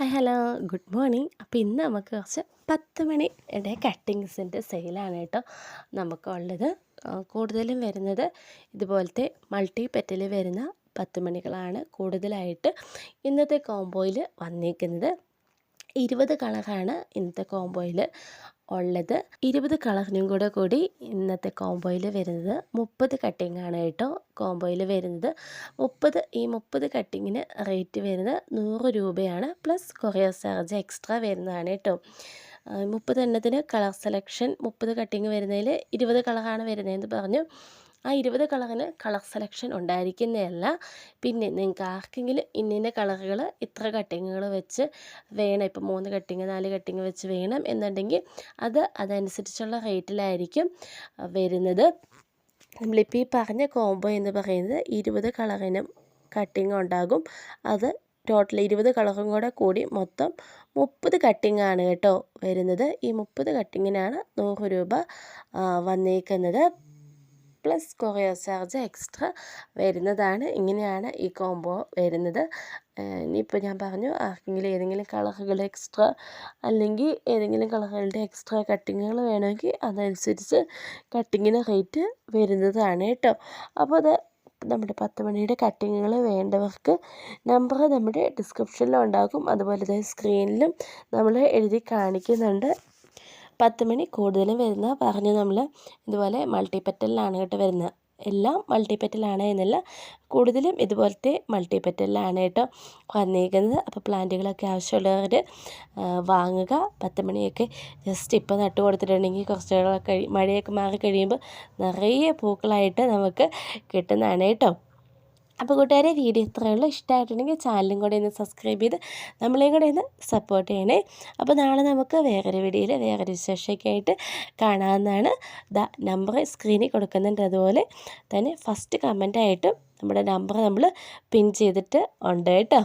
Hi hello good morning അപ്പോൾ ഇന്ന് നമുക്ക് കുറച്ച് പത്ത് മണിയുടെ കട്ടിങ്സിന്റെ സെയിലാണ് കേട്ടോ നമുക്കുള്ളത്. കൂടുതലും വരുന്നത് ഇതുപോലത്തെ മൾട്ടി പെറ്റൽ വരുന്ന പത്ത് മണികളാണ് കൂടുതലായിട്ട് ഇന്നത്തെ കോംബോയിൽ വന്നിരിക്കുന്നത് ഇരുപത് കളറാണ് ഇന്നത്തെ കോംബോയിൽ ഉള്ളത്. ഇരുപത് കളറിനും കൂടെ കൂടി ഇന്നത്തെ കോംബോയിൽ വരുന്നത് മുപ്പത് കട്ടിംഗ് ആണ് കേട്ടോ കോംബോയിൽ വരുന്നത്. മുപ്പത് ഈ മുപ്പത് കട്ടിങ്ങിന് റേറ്റ് വരുന്നത് നൂറ് രൂപയാണ്. പ്ലസ് കൊറിയർ ചാർജ് എക്സ്ട്രാ വരുന്നതാണ് കേട്ടോ. മുപ്പത് എണ്ണത്തിന് കളർ സെലക്ഷൻ മുപ്പത് കട്ടിങ് വരുന്നതിൽ ഇരുപത് കളറാണ് വരുന്നതെന്ന് പറഞ്ഞു. ആ ഇരുപത് കളറിന് കളർ സെലക്ഷൻ ഉണ്ടായിരിക്കുന്നതല്ല. പിന്നെ നിങ്ങൾക്ക് ആർക്കെങ്കിലും ഇന്നിന്ന കളറുകൾ ഇത്ര കട്ടിങ്ങുകൾ വെച്ച് വേണം ഇപ്പം മൂന്ന് കട്ടിങ് നാല് കട്ടിങ് വെച്ച് വേണം എന്നുണ്ടെങ്കിൽ അത് അതനുസരിച്ചുള്ള റേറ്റിലായിരിക്കും വരുന്നത്. നമ്മളിപ്പോൾ ഈ പറഞ്ഞ കോംബോ എന്ന് പറയുന്നത് ഇരുപത് കളറിനും കട്ടിങ് ഉണ്ടാകും. അത് ടോട്ടൽ ഇരുപത് കളറും കൂടെ കൂടി മൊത്തം മുപ്പത് കട്ടിങ് ആണ് കേട്ടോ വരുന്നത്. ഈ മുപ്പത് കട്ടിങ്ങിനാണ് നൂറ് രൂപ വന്നേക്കുന്നത്. പ്ലസ് കൊറിയർ ചാർജ് എക്സ്ട്രാ വരുന്നതാണ്. ഇങ്ങനെയാണ് ഈ കോംബോ വരുന്നത്. ഇനിയിപ്പോൾ ഞാൻ പറഞ്ഞു ആർക്കെങ്കിലും ഏതെങ്കിലും കളറുകൾ എക്സ്ട്രാ അല്ലെങ്കിൽ ഏതെങ്കിലും കളറുകളുടെ എക്സ്ട്രാ കട്ടിങ്ങുകൾ വേണമെങ്കിൽ അതനുസരിച്ച് കട്ടിങ്ങിന് റേറ്റ് വരുന്നതാണ് കേട്ടോ. അപ്പോൾ അത് നമ്മുടെ പത്ത് മണിയുടെ കട്ടിങ്ങുകൾ വേണ്ടവർക്ക് നമ്പർ നമ്മുടെ ഡിസ്ക്രിപ്ഷനിലും ഉണ്ടാകും. അതുപോലെ തന്നെ സ്ക്രീനിലും നമ്മൾ എഴുതി കാണിക്കുന്നുണ്ട്. പത്ത് മണി കൂടുതലും വരുന്ന പറഞ്ഞു നമ്മൾ ഇതുപോലെ മൾട്ടിപ്പറ്റലിലാണ് കേട്ടോ വരുന്നത് എല്ലാം മൾട്ടിപ്പറ്റലാണ് എന്നല്ല കൂടുതലും ഇതുപോലത്തെ മൾട്ടിപ്പറ്റലിലാണ് കേട്ടോ വന്നിരിക്കുന്നത് അപ്പോൾ പ്ലാന്റുകളൊക്കെ ആവശ്യമുള്ളവർ വാങ്ങുക. പത്ത് മണിയൊക്കെ ജസ്റ്റ് ഇപ്പോൾ നട്ടു കൊടുത്തിട്ടുണ്ടെങ്കിൽ കുറച്ച് കഴി മഴയൊക്കെ മാറി കഴിയുമ്പോൾ നിറയെ പൂക്കളായിട്ട് നമുക്ക് കിട്ടുന്നതാണ് കേട്ടോ. അപ്പോൾ കൂട്ടുകാരെ വീഡിയോ ഇത്രയേ ഉള്ളൂ ഇഷ്ടമായിട്ടുണ്ടെങ്കിൽ ചാനലും കൂടെ ഒന്ന് സബ്സ്ക്രൈബ് ചെയ്ത് നമ്മളെയും കൂടെ ഒന്ന് സപ്പോർട്ട് ചെയ്യണേ. അപ്പോൾ നാളെ നമുക്ക് വേറൊരു വീഡിയോയിൽ വേറൊരു വിശേഷമൊക്കെ ആയിട്ട് കാണാവുന്നതാണ്. നമ്പർ സ്ക്രീനിൽ കൊടുക്കുന്നുണ്ട്. അതുപോലെ തന്നെ ഫസ്റ്റ് കമന്റായിട്ടും നമ്മുടെ നമ്പർ നമ്മൾ പിൻ ചെയ്തിട്ട് ഉണ്ട് കേട്ടോ.